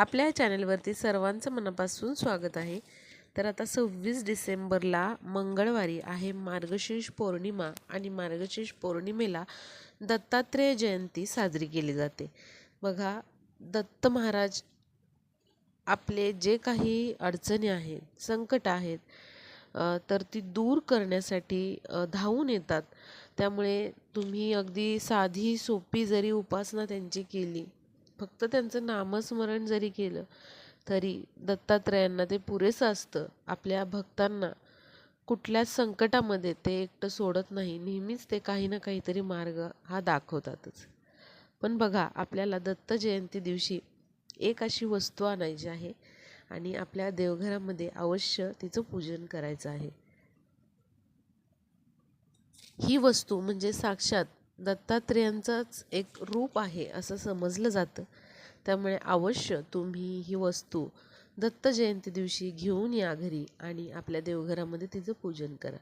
आपल्या चॅनलवरती सर्वांचं मनापासून स्वागत आहे. तर आता सव्वीस डिसेंबरला मंगळवारी आहे मार्गशीर्ष पौर्णिमा आणि मार्गशीर्ष पौर्णिमेला दत्तात्रेय जयंती साजरी केली जाते. बघा दत्त महाराज आपले जे काही अडचणी आहेत संकट आहेत तर ती दूर करण्यासाठी धावून येतात. त्यामुळे तुम्ही अगदी साधी सोपी जरी उपासना त्यांची केली फक्त त्यांचं नामस्मरण जरी केलं तरी दत्तात्रयांना ते पुरेसं असतं आपल्या भक्तांना. कुठल्याच संकटामध्ये ते एकटं सोडत नाही. नेहमीच ते काही ना काहीतरी मार्ग हा दाखवतातच. पण बघा आपल्याला दत्त जयंती दिवशी एक अशी वस्तू आणायची आहे आणि आपल्या देवघरामध्ये अवश्य तिचं पूजन करायचं आहे. ही वस्तू म्हणजे साक्षात दत्तात्रेयांचाच एक रूप आहे असं समजलं जातं. त्यामुळे अवश्य तुम्ही ही वस्तू दत्त जयंती दिवशी घेऊन या घरी आणि आपल्या देवघरामध्ये तिचं पूजन करा.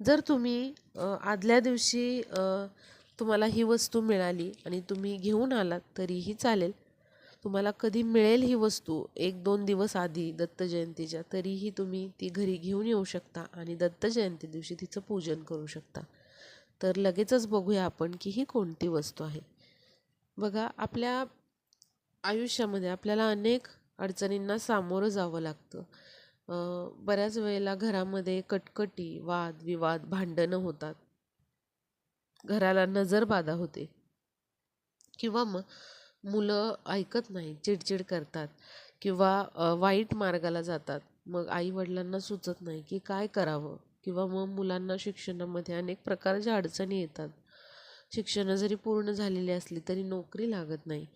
जर तुम्ही आदल्या दिवशी तुम्हाला ही वस्तू मिळाली आणि तुम्ही घेऊन आलात तरीही चालेल. तुम्हाला कधी मिळेल ही वस्तू एक दोन दिवस आधी दत्त जयंतीच्या तरीही तुम्ही ती घरी घेऊन येऊ शकता आणि दत्त जयंती दिवशी तिचं पूजन करू शकता. तर लगेचच बघूया आपण की ही कोणती वस्तू आहे. बघा आपल्या आयुष्यामध्ये आपल्याला अनेक अडचणींना सामोरं जावं लागतं. बऱ्याच वेळेला घरामध्ये कटकटी वाद विवाद भांडणं होतात. घराला नजरबाधा होते. किंवा मग मुलं ऐकत नाही चिडचिड करतात. किंवा वाईट मार्गाला जातात. मग आई वडिलांना सुचत नाही की काय करावं. किंवा मग मुलांना शिक्षणामध्ये अनेक प्रकारच्या अडचणी येतात. शिक्षणं जरी पूर्ण झालेली असली तरी नोकरी लागत नाही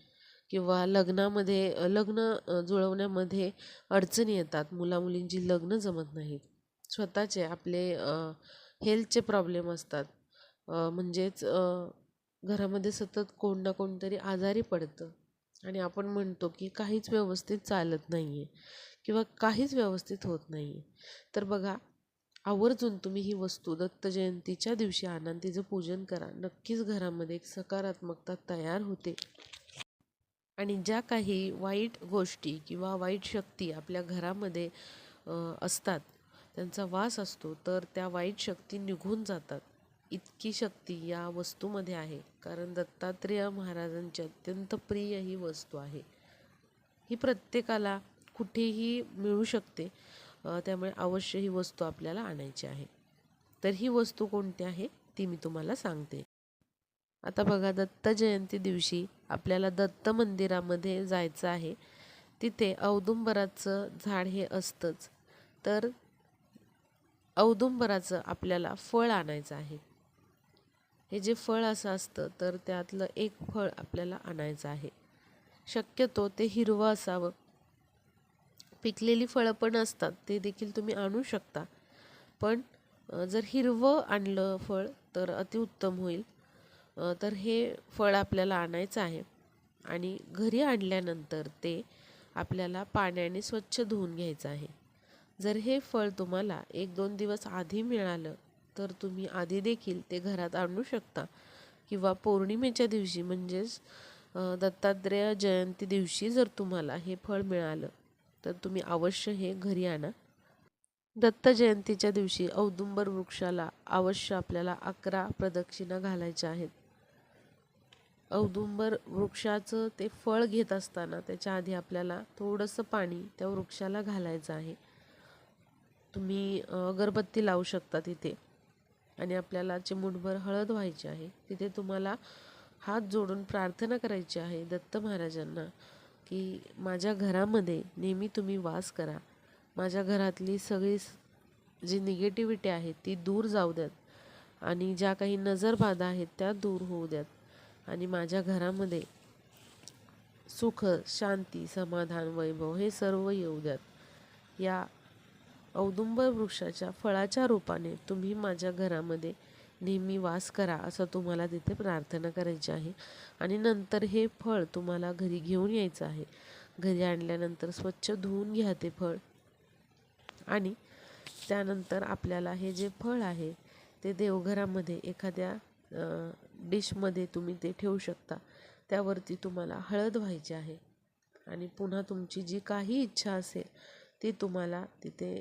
किंवा लग्नामध्ये लग्न जुळवण्यामध्ये अडचणी येतात. मुलामुलींची लग्न जमत नाहीत स्वतःचे आपले हेल्थचे प्रॉब्लेम असतात. म्हणजेच घरामध्ये सतत कोण ना कोणतरी आजारी पडतं. आणि आपण म्हणतो की काहीच व्यवस्थित चालत नाही आहे किंवा काहीच व्यवस्थित होत नाही आहे तर बघा आवर्जून तुम्ही ही वस्तू दत्त जयंतीच्या दिवशी आणा तिचं पूजन करा. नक्कीच घरामध्ये एक सकारात्मकता तयार होते. आणि ज्या काही वाईट गोष्टी किंवा वाईट शक्ती आपल्या घरामध्ये असतात त्यांचा वास असतो तर त्या वाईट शक्ती निघून जातात. इतकी शक्ती या वस्तूमध्ये आहे. कारण दत्तात्रेय महाराजांची अत्यंत प्रिय ही वस्तू आहे. ही प्रत्येकाला कुठेही मिळू शकते. त्यामुळे अवश्य ही वस्तू आपल्याला आणायची आहे. तर ही वस्तू कोणती आहे? ती मी तुम्हाला सांगते. आता बघा दत्त जयंती दिवशी आपल्याला दत्त मंदिरामध्ये जायचं आहे. तिथे औदुंबराचं झाड हे असतंच. तर औदुंबराचं आपल्याला फळ आणायचं आहे. हे जे फळ असं असतं तर त्यातलं एक फळ आपल्याला आणायचं आहे. शक्यतो ते हिरवं असावं. पिकलेली फळं पण असतात ते देखील तुम्ही आणू शकता. पण जर हिरवं आणलं फळ तर अतिउत्तम होईल. तर हे फळ आपल्याला आणायचं आहे. आणि घरी आणल्यानंतर ते आपल्याला पाण्याने स्वच्छ धुवून घ्यायचं आहे. जर हे फळ तुम्हाला एक दोन दिवस आधी मिळालं तर तुम्ही आधी देखील ते घरात आणू शकता. किंवा पौर्णिमेच्या दिवशी म्हणजेच दत्तात्रेय जयंती दिवशी जर तुम्हाला हे फळ मिळालं तर तुम्ही अवश्य हे घरी आणा. दत्त जयंतीच्या दिवशी औदुंबर वृक्षाला अवश्य आपल्याला अकरा प्रदक्षिणा घालायच्या आहेत. औदुंबर वृक्षाचं ते फळ घेत असताना त्याच्या आधी आपल्याला थोडंसं पाणी त्या वृक्षाला घालायचं आहे. तुम्ही अगरबत्ती लावू शकता तिथे आणि आपल्याला चिमूटभर हळद व्हायची आहे. तिथे तुम्हाला हात जोडून प्रार्थना करायची आहे दत्त महाराजांना. की माझ्या घरामध्ये नेहमी तुम्ही वास करा. माझ्या घरातली सगळी जी निगेटिव्हिटी आहे ती दूर जाऊ द्यात. आणि ज्या काही नजरबाधा आहेत त्या दूर होऊ द्यात. आणि माझ्या घरामध्ये सुख शांती समाधान वैभव हे सर्व येऊ द्यात. या औदुंबर वृक्षाच्या फळाच्या रूपाने तुम्ही माझ्या घरामध्ये नेहमी वास करा असं तुम्हाला तिथे प्रार्थना करायची आहे. आणि नंतर हे फळ तुम्हाला घरी घेऊन यायचं आहे. घरी आणल्यानंतर स्वच्छ धुवून घ्या ते फळ. आणि त्यानंतर आपल्याला हे जे फळ आहे ते देवघरामध्ये एखाद्या डिशमध्ये तुम्ही ते ठेवू शकता. त्यावरती तुम्हाला हळद व्हायची आहे. आणि पुन्हा तुमची जी काही इच्छा असेल ती तुम्हाला तिथे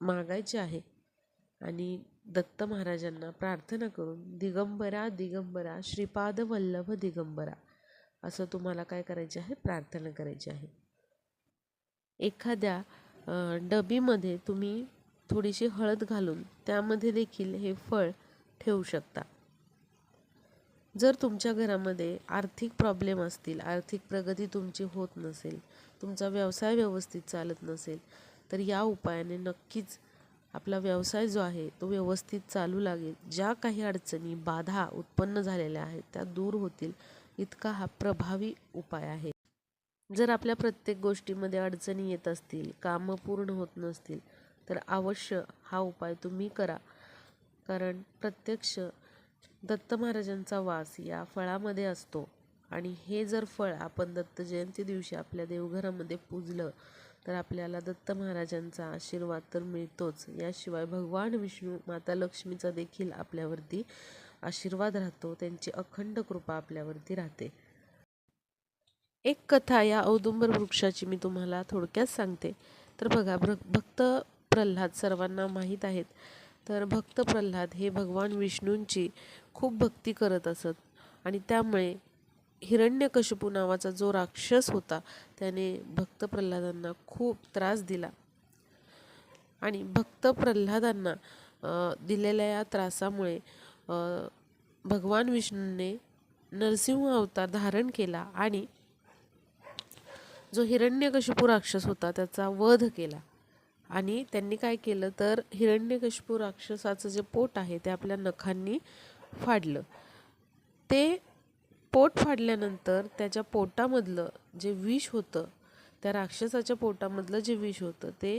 मागायची आहे. आणि दत्त महाराजांना प्रार्थना करून दिगंबरा दिगंबरा श्रीपाद वल्लभ दिगंबरा. असं तुम्हाला काय करायचे आहे? प्रार्थना करायची आहे. एखाद्या डबीमध्ये तुम्ही थोडीशी हळद घालून त्यामध्ये देखील हे फळ ठेवू शकता. जर तुमच्या घरामध्ये आर्थिक प्रॉब्लेम असतील आर्थिक प्रगती तुमची होत नसेल तुमचा व्यवसाय व्यवस्थित चालत नसेल तर या उपायाने नक्कीच आपला व्यवसाय जो आहे तो व्यवस्थित चालू लागेल. ज्या काही अडचणी बाधा उत्पन्न झालेल्या आहेत त्या दूर होतील. इतका हा प्रभावी उपाय आहे. जर आपल्या प्रत्येक गोष्टीमध्ये अडचणी येत असतील कामं पूर्ण होत नसतील तर अवश्य हा उपाय तुम्ही करा. कारण प्रत्यक्ष दत्त महाराजांचा वास या फळामध्ये असतो. आणि हे जर फळ आपण दत्त जयंती दिवशी आपल्या देवघरामध्ये पूजलं तर आपल्याला दत्त महाराजांचा आशीर्वाद तर मिळतोच. याशिवाय भगवान विष्णू माता लक्ष्मीचा देखील आपल्यावरती आशीर्वाद राहतो. त्यांची अखंड कृपा आपल्यावरती राहते. एक कथा या औदुंबर वृक्षाची मी तुम्हाला थोडक्यात सांगते. तर बघा भ्र भक्त प्रल्हाद सर्वांना माहीत आहेत. तर भक्त प्रल्हाद हे भगवान विष्णूंची खूप भक्ती करत असत. आणि त्यामुळे हिरण्यकशिपू नावाचा जो राक्षस होता त्याने भक्त प्रल्हादांना खूप त्रास दिला. आणि भक्त प्रल्हादांना दिलेल्या या त्रासामुळे भगवान विष्णूने नरसिंह अवतार धारण केला आणि जो हिरण्यकशिपू राक्षस होता त्याचा वध केला. आणि त्यांनी काय केलं तर हिरण्यकशिपू राक्षसाचं जे पोट आहे ते आपल्या नखांनी फाडलं. ते पोट फाडल्यानंतर त्याच्या पोटामधलं जे विष होतं त्या राक्षसाच्या पोटामधलं जे विष होतं ते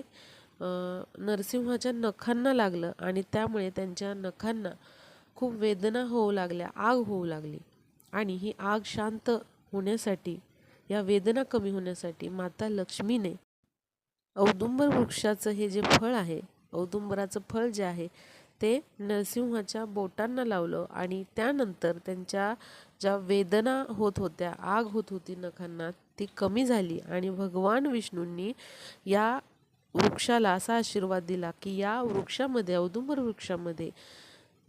नरसिंहाच्या नखांना लागलं आणि त्यामुळे त्यांच्या नखांना खूप वेदना होऊ लागल्या आग होऊ लागली. आणि ही आग शांत होण्यासाठी या वेदना कमी होण्यासाठी माता लक्ष्मीने औदुंबर वृक्षाचं हे जे फळ आहे औदुंबराचं फळ जे आहे ते नरसिंहाच्या बोटांना लावलं आणि त्यानंतर त्यांच्या ज्या वेदना होत होत्या आग होत होती नखांना ती कमी झाली. आणि भगवान विष्णूंनी या वृक्षाला असा आशीर्वाद दिला की या वृक्षामध्ये औदुंबर वृक्षामध्ये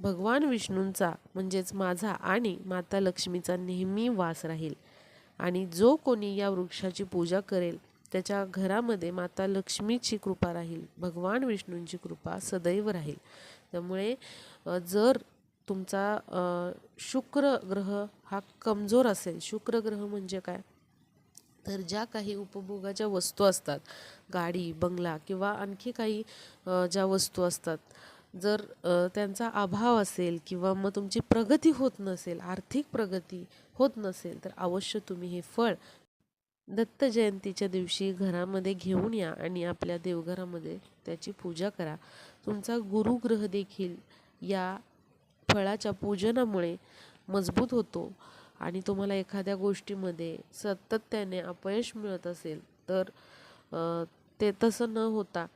भगवान विष्णूंचा म्हणजेच माझा आणि माता लक्ष्मीचा नेहमी वास राहील. आणि जो कोणी या वृक्षाची पूजा करेल त्याच्या घरामध्ये माता लक्ष्मीची कृपा राहील भगवान विष्णूंची कृपा सदैव राहील. त्यामुळे जर तुमचा शुक्र ग्रह हा कमजोर असेल. शुक्र ग्रह म्हणजे काय? तर ज्या काही उपभोगाच्या वस्तू असतात गाडी बंगला किंवा आणखी काही ज्या वस्तू असतात जर त्यांचा अभाव असेल किंवा मग तुमची प्रगती होत नसेल आर्थिक प्रगती होत नसेल तर अवश्य तुम्ही हे फळ दत्त जयंतीच्या दिवशी घरामध्ये घेऊन या आणि आपल्या देवघरामध्ये त्याची पूजा करा. तुमचा गुरुग्रह देखील या फळाच्या पूजनामुळे मजबूत होतो आणि तुम्हाला एखाद्या गोष्टीमध्ये सातत्याने अपयश मिळत असेल तर ते तसं न होता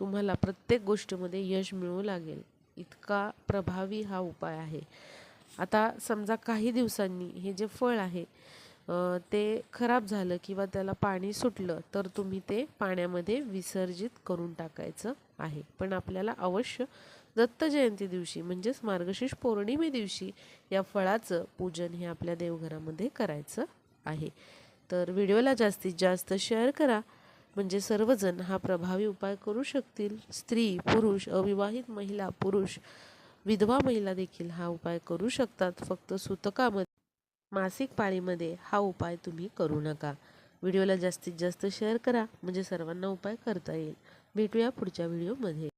तुम्हाला प्रत्येक गोष्टीमध्ये यश मिळू लागेल. इतका प्रभावी हा उपाय आहे. आता समजा काही दिवसांनी हे जे फळ आहे ते खराब झालं किंवा त्याला पाणी सुटलं तर तुम्ही ते पाण्यामध्ये विसर्जित करून टाकायचं आहे. पण आपल्याला अवश्य दत्त जयंती दिवशी म्हणजेच मार्गशीर्ष पौर्णिमे दिवशी या फळाचं पूजन हे आपल्या देवघरामध्ये करायचं आहे. तर व्हिडिओला जास्तीत जास्त शेअर करा. म्हणजे सर्वजण हा प्रभावी उपाय करू शकतील. स्त्री पुरुष अविवाहित महिला पुरुष विधवा महिला देखील हा उपाय करू शकतात. फक्त सुतकामध्ये मासिक पाळीमध्ये हा उपाय तुम्ही करू नका. व्हिडिओला जास्तीत जास्त शेअर करा. म्हणजे सर्वांना उपाय करता येईल. भेटूया पुढच्या व्हिडिओमध्ये.